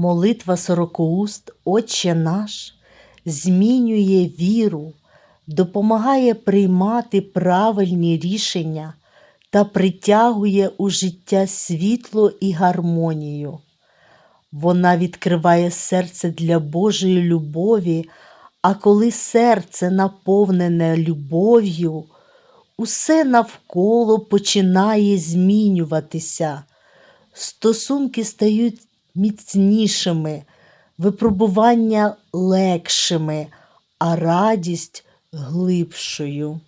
Молитва сорокоуст, Отче наш, змінює віру, допомагає приймати правильні рішення та притягує у життя світло і гармонію. Вона відкриває серце для Божої любові, а коли серце наповнене любов'ю, усе навколо починає змінюватися. Стосунки стають міцнішими, випробування легшими, а радість глибшою.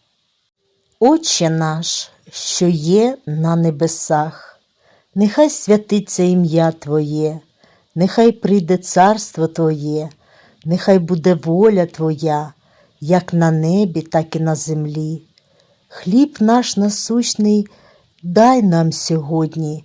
Отче наш, що є на небесах, нехай святиться ім'я Твоє, нехай прийде царство Твоє, нехай буде воля Твоя, як на небі, так і на землі. Хліб наш насущний дай нам сьогодні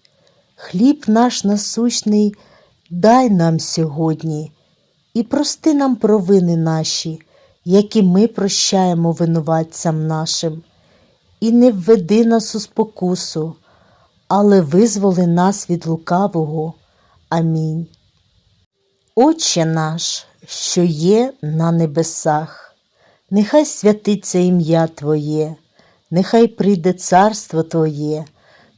Хліб наш насущний дай нам сьогодні і прости нам провини наші, які ми прощаємо винуватцям нашим, і не введи нас у спокусу, але визволи нас від лукавого. Амінь. Отче наш, що є на небесах, нехай святиться ім'я Твоє, нехай прийде царство Твоє,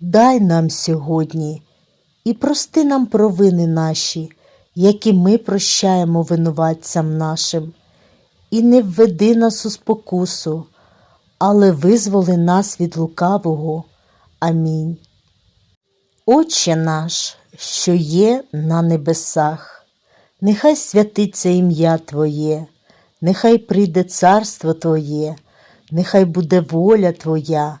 дай нам сьогодні і прости нам провини наші, які ми прощаємо винуватцям нашим, і не введи нас у спокусу, але визволи нас від лукавого. Амінь. Отче наш, що є на небесах, нехай святиться ім'я Твоє, нехай прийде царство Твоє, нехай буде воля Твоя,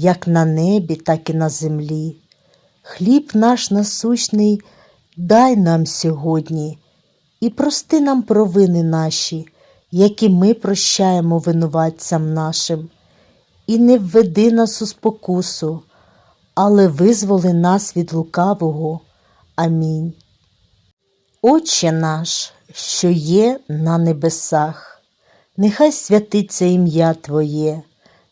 як на небі, так і на землі. Хліб наш насущний дай нам сьогодні і прости нам провини наші, які ми прощаємо винуватцям нашим, і не введи нас у спокусу, але визволи нас від лукавого. Амінь. Отче наш, що є на небесах, нехай святиться ім'я Твоє,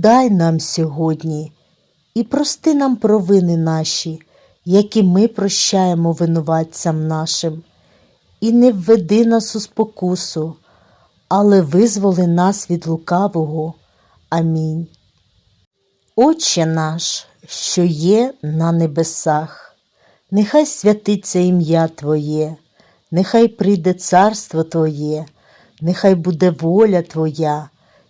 дай нам сьогодні і прости нам провини наші, які ми прощаємо винуватцям нашим, і не введи нас у спокусу, але визволи нас від лукавого. Амінь. Отче наш, що є на небесах, нехай святиться ім'я Твоє, нехай прийде царство Твоє, нехай буде воля Твоя,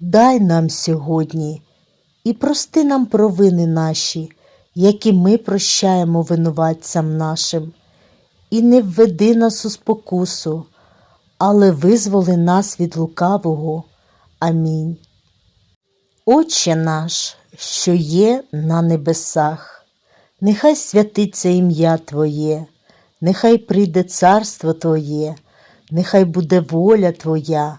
дай нам сьогодні і прости нам провини наші, які ми прощаємо винуватцям нашим, і не введи нас у спокусу, але визволи нас від лукавого. Амінь. Отче наш, що є на небесах, нехай святиться ім'я Твоє, нехай прийде царство Твоє, нехай буде воля Твоя,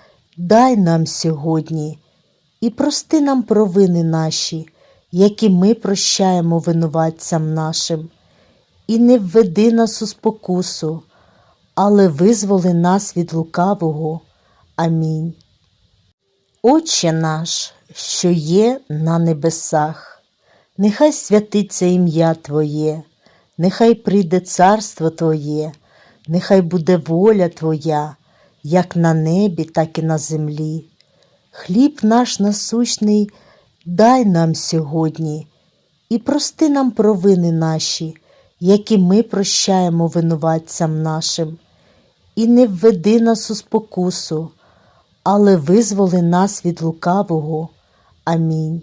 дай нам сьогодні і прости нам провини наші, які ми прощаємо винуватцям нашим, і не введи нас у спокусу, але визволи нас від лукавого. Амінь. Отче наш, що є на небесах, нехай святиться ім'я Твоє, нехай прийде царство Твоє, нехай буде воля Твоя, як на небі, так і на землі. Хліб наш насущний дай нам сьогодні і прости нам провини наші, які ми прощаємо винуватцям нашим, і не введи нас у спокусу, але визволи нас від лукавого. Амінь.